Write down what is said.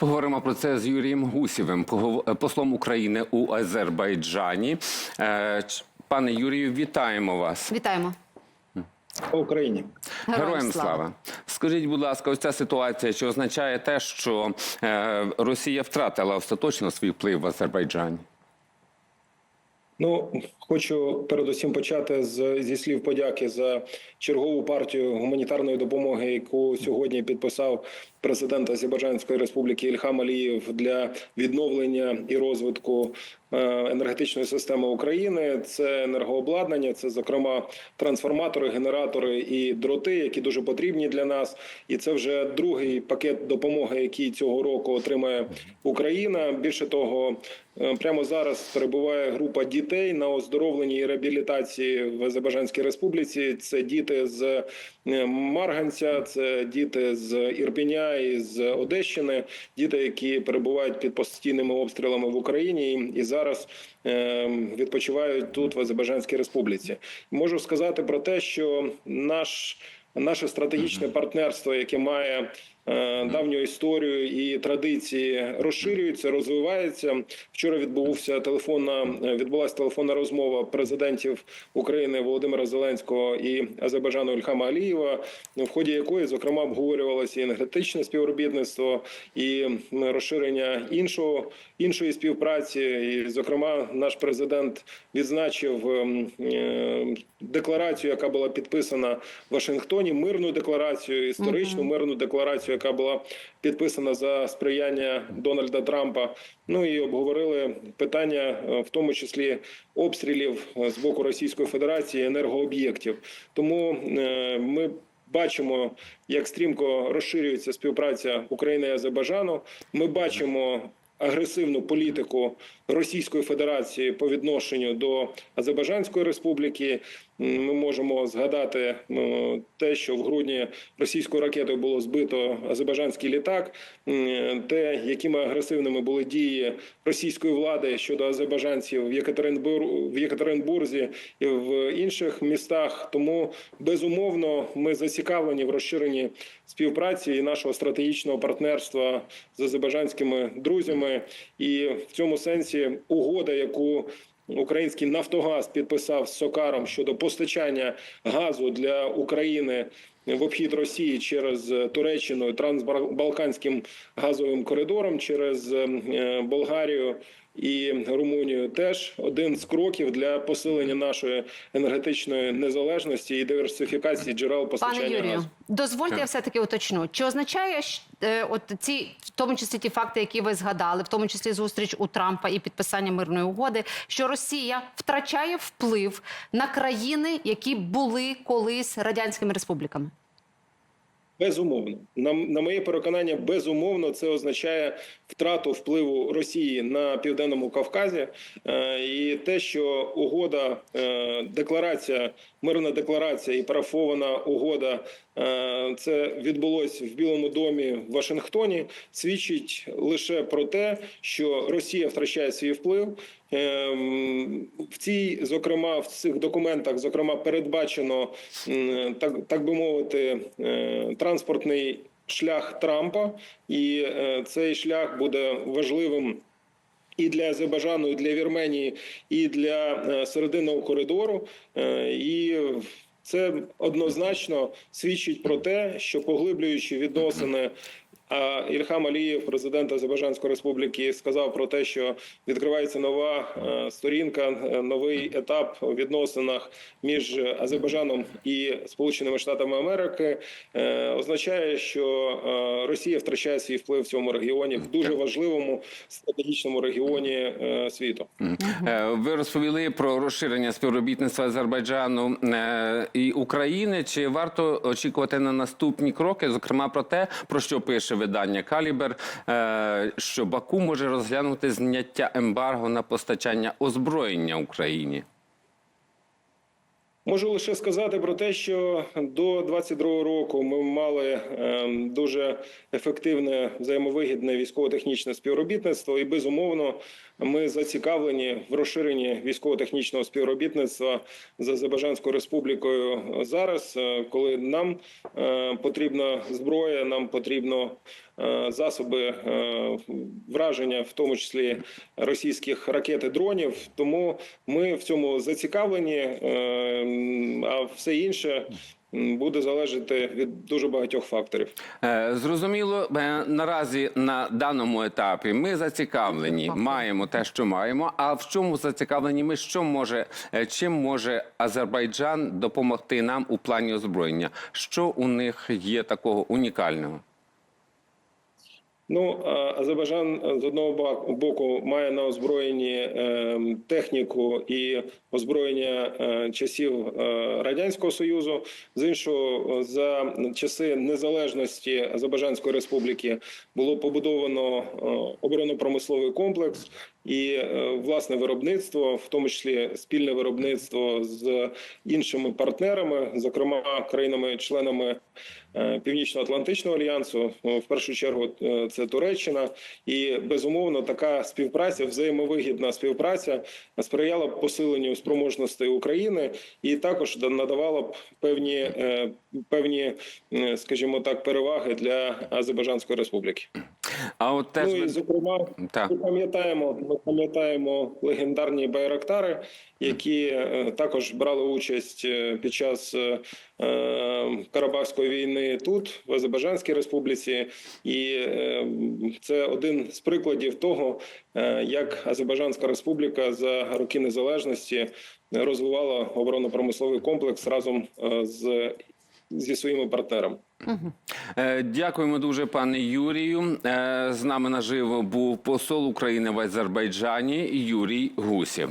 Поговоримо про це з Юрієм Гусєвим, е, послом України у Азербайджані. Е, Пане Юрію, вітаємо вас. Вітаємо. Слава Україні. Героям слава. Скажіть, будь ласка, ось ця ситуація, чи означає те, що е, Росія втратила остаточно свій вплив в Азербайджані? Ну хочу передусім почати з зі слів подяки за чергову партію гуманітарної допомоги, яку сьогодні підписав президент Азербайджанської республіки Ільхам Алієв для відновлення і розвитку е, енергетичної системи України. Це енергообладнання, це зокрема трансформатори, генератори і дроти, які дуже потрібні для нас. І це вже другий пакет допомоги, який цього року отримає Україна. Більше того, прямо зараз перебуває група дітей на оздоровленні і реабілітації в Азербайджанській республіці. Це діти з е, Марганця, це діти з Ірпеня і з Одещини, діти, які перебувають під постійними обстрілами в Україні, і зараз е, відпочивають тут в Азербайджанській республіці. Можу сказати про те, що наш наше стратегічне партнерство, яке має е, давню історію і традиції, розширюється, розвивається. Вчора відбувся телефонна е, відбулася телефонна розмова президентів України Володимира Зеленського і Азербайджану Ільхама Алієва, в ході якої зокрема обговорювалося і енергетичне співробітництво, і розширення іншого іншої співпраці. І, зокрема, наш президент відзначив е, декларацію, яка була підписана в Вашингтоні, мирну декларацію, історичну мирну декларацію, яка була підписана за сприяння Дональда Трампа. Ну і обговорили питання, е, в тому числі обстрілів е, з боку Російської Федерації енергооб'єктів. Тому е, ми. Бачимо, як стрімко розширюється співпраця України і Азербайджану. Ми бачимо агресивну політику Російської Федерації по відношенню до Азербайджанської республіки. Ми можемо згадати е, те, що в грудні російською ракетою було збито азербайджанський літак, те, якими агресивними були дії російської влади щодо азербайджанців в Єкатеринбур в Єкатеринбурзі і в інших містах. Тому безумовно ми зацікавлені в розширенні співпраці і нашого стратегічного партнерства з азербайджанськими друзями. І в цьому сенсі угода, яку Український Нафтогаз підписав з Сокаром щодо постачання газу для України в обхід Росії через Туреччину трансбалканським газовим коридором через е, Болгарію. І Румунію теж один з кроків для посилення нашої енергетичної незалежності і диверсифікації джерел постачання Пане Юрію, газу. дозвольте я все таки уточню. Чи означає е, от ці, в тому числі ті факти, які ви згадали, в тому числі зустріч у Трампа і підписання мирної угоди, що Росія втрачає вплив на країни, які були колись радянськими республіками? Безумовно, на, на моє переконання, безумовно, це означає втрату впливу Росії на південному Кавказі, е, і те, що угода, е, декларація, мирна декларація і парафована угода, це відбулось в Білому домі в Вашингтоні, свідчить лише про те, що Росія втрачає свій вплив. Ем, В цій, зокрема, в цих документах, зокрема, передбачено так, так би мовити, е, транспортний шлях Трампа, і е, цей шлях буде важливим. І для Азербайджану, і для Вірменії, і для е, серединного коридору, Е, і це однозначно свідчить про те, що поглиблюючи відносини. Ільхам Алієв, президент Азербайджанської республіки, сказав про те, що відкривається нова е, сторінка, е, новий етап у відносинах між Азербайджаном і Сполученими Штатами Америки. е, Означає, що Росія втрачає свій вплив в цьому регіоні в дуже важливому стратегічному регіоні світу. Ви розповіли про розширення співробітництва Азербайджану і України. Чи варто очікувати на наступні кроки? Зокрема, про те, про що пише видання Калібер, е, що Баку може розглянути зняття ембарго на постачання озброєння Україні. Можу лише сказати про те, що до 22-го року ми мали ем, дуже ефективне взаємовигідне військово-технічне співробітництво, і безумовно ми зацікавлені в розширенні військово-технічного співробітництва з Азербайджанською республікою зараз, е, коли нам е, потрібна зброя, нам потрібно засоби е, враження, в тому числі російських ракет і дронів. Тому ми в цьому зацікавлені, е, а все інше. Буде залежати від дуже багатьох факторів. Е, Зрозуміло, е, наразі на даному етапі ми зацікавлені, маємо те, що маємо. А в чому зацікавлені? Ми що може, е, чим може Азербайджан допомогти нам у плані озброєння? Що у них є такого унікального? Ну, Азербайджан е, з одного боку має на озброєнні е, техніку і озброєння е, часів радянського союзу. З іншого, за часи незалежності Азербайджанської республіки було побудовано оборонно-промисловий комплекс і е, власне виробництво, в тому числі спільне виробництво з іншими партнерами, зокрема країнами-членами е, Північно-Атлантичного альянсу, е, в першу чергу е, це Туреччина, і безумовно така співпраця, взаємовигідна співпраця сприяла б посиленню спроможностей України і також надавала б певні певні, скажімо так, переваги для Азербайджанської республіки. А от теж Ну і зокрема, Так. ми пам'ятаємо, ми пам'ятаємо легендарні байрактари, які е, також брали участь е, під час е, е, Карабахської війни тут, в Азербайджанській республіці, і е, це один з прикладів того, е, як Азербайджанська республіка за роки незалежності розвивала оборонно-промисловий комплекс разом е, з зі своїми партнерами. Е, Дякуємо дуже, пане Юрію. Е, З нами наживо був посол України в Азербайджані Юрій Гусєв.